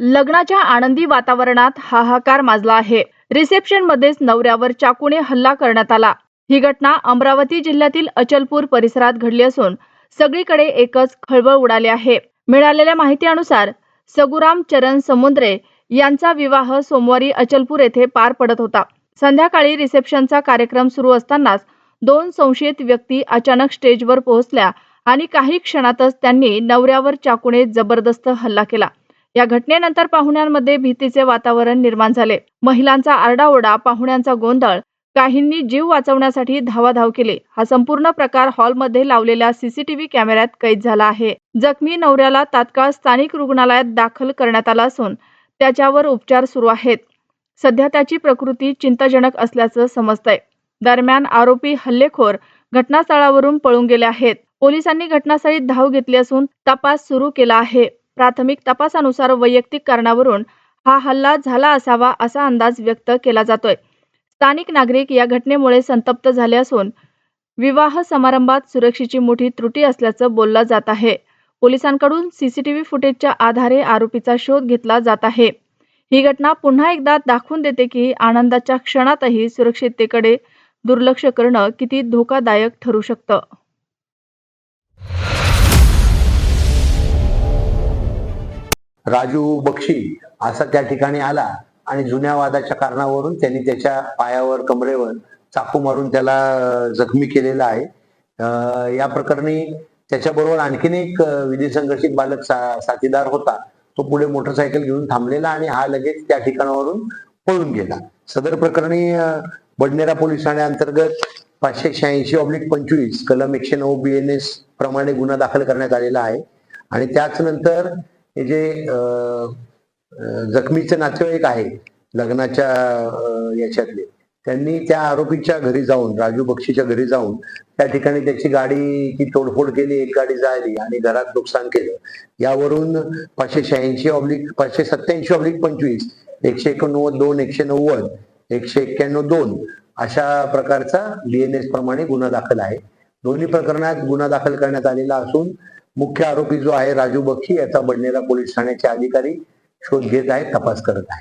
लग्नाच्या आनंदी वातावरणात हाहाकार माजला आहे. रिसेप्शन मध्येच नवऱ्यावर चाकूने हल्ला करण्यात आला. ही घटना अमरावती जिल्ह्यातील अचलपूर परिसरात घडली असून सगळीकडे एकच खळबळ उडाली आहे. मिळालेल्या माहितीनुसार सगुराम चरण समुद्रे यांचा विवाह सोमवारी अचलपूर येथे पार पडत होता. संध्याकाळी रिसेप्शनचा कार्यक्रम सुरू असतानाच दोन संशयित व्यक्ती अचानक स्टेजवर पोहोचल्या आणि काही क्षणातच त्यांनी नवऱ्यावर चाकूने जबरदस्त हल्ला केला. या घटनेनंतर पाहुण्यांमध्ये भीतीचे वातावरण निर्माण झाले. महिलांचा आरडाओरडा पाहुण्यांचा गोंधळ काहींनी जीव वाचवण्यासाठी धावाधाव केली. हा संपूर्ण प्रकार हॉलमध्ये लावलेल्या सीसीटीव्ही कॅमेऱ्यात कैद झाला आहे. जखमी नवऱ्याला तात्काळ स्थानिक रुग्णालयात दाखल करण्यात आला असून त्याच्यावर उपचार सुरू आहेत. सध्या त्याची प्रकृती चिंताजनक असल्याचं समजतंय. दरम्यान आरोपी हल्लेखोर घटनास्थळावरून पळून गेले आहेत. पोलिसांनी घटनास्थळी धाव घेतली असून तपास सुरू केला आहे. प्राथमिक तपासानुसार वैयक्तिक कारणावरून हा हल्ला झाला असावा असा अंदाज व्यक्त केला जातोय. स्थानिक नागरिक या घटनेमुळे संतप्त झाले असून विवाह समारंभात सुरक्षेची मोठी त्रुटी असल्याचं बोललं जात आहे. पोलिसांकडून सीसीटीव्ही फुटेजच्या आधारे आरोपीचा शोध घेतला जात आहे. ही घटना पुन्हा एकदा दाखवून देते की आनंदाच्या क्षणातही सुरक्षिततेकडे दुर्लक्ष करणं किती धोकादायक ठरू शकतं. राजू बक्षी असा त्या ठिकाणी आला आणि जुन्या वादाच्या कारणावरून त्यांनी त्याच्या पायावर कमरेवर चाकू मारून त्याला जखमी केलेला आहे. या प्रकरणी त्याच्याबरोबर आणखीन एक विधी संघर्षित बालक सा- साथीदार होता. तो पुढे मोटरसायकल घेऊन थांबलेला आणि हा लगेच त्या ठिकाणावरून पळून गेला. सदर प्रकरणी बडनेरा पोलीस ठाण्याअंतर्गत पाचशे शहाऐंशी ऑब्लिक पंचवीस कलम एकशे नऊ बी एन एस प्रमाणे गुन्हा दाखल करण्यात आलेला आहे. आणि त्याच नंतर हे जे जखमीचे नातेवाईक आहे लग्नाच्या याच्यातले त्यांनी त्या आरोपीच्या घरी जाऊन राजू बक्षीच्या घरी जाऊन त्या ठिकाणी त्याची गाडीची तोडफोड केली एक गाडी जायली आणि घरात नुकसान केलं. यावरून पाचशे शहाऐंशी ऑब्लिक पाचशे सत्याऐंशी ऑब्लिक पंचवीस एकशे एकोणनव्वद दोन एकशे नव्वद एकशे एक्क्याण्णव दोन अशा प्रकारचा डीएनएस प्रमाणे गुन्हा दाखल आहे. दोन्ही प्रकरणात गुन्हा दाखल करण्यात आलेला असून मुख्य आरोपी जो आहे राजू बक्षी याचा बडनेरा पोलीस ठाण्याचे अधिकारी शोध घेत आहेत तपास करत आहेत.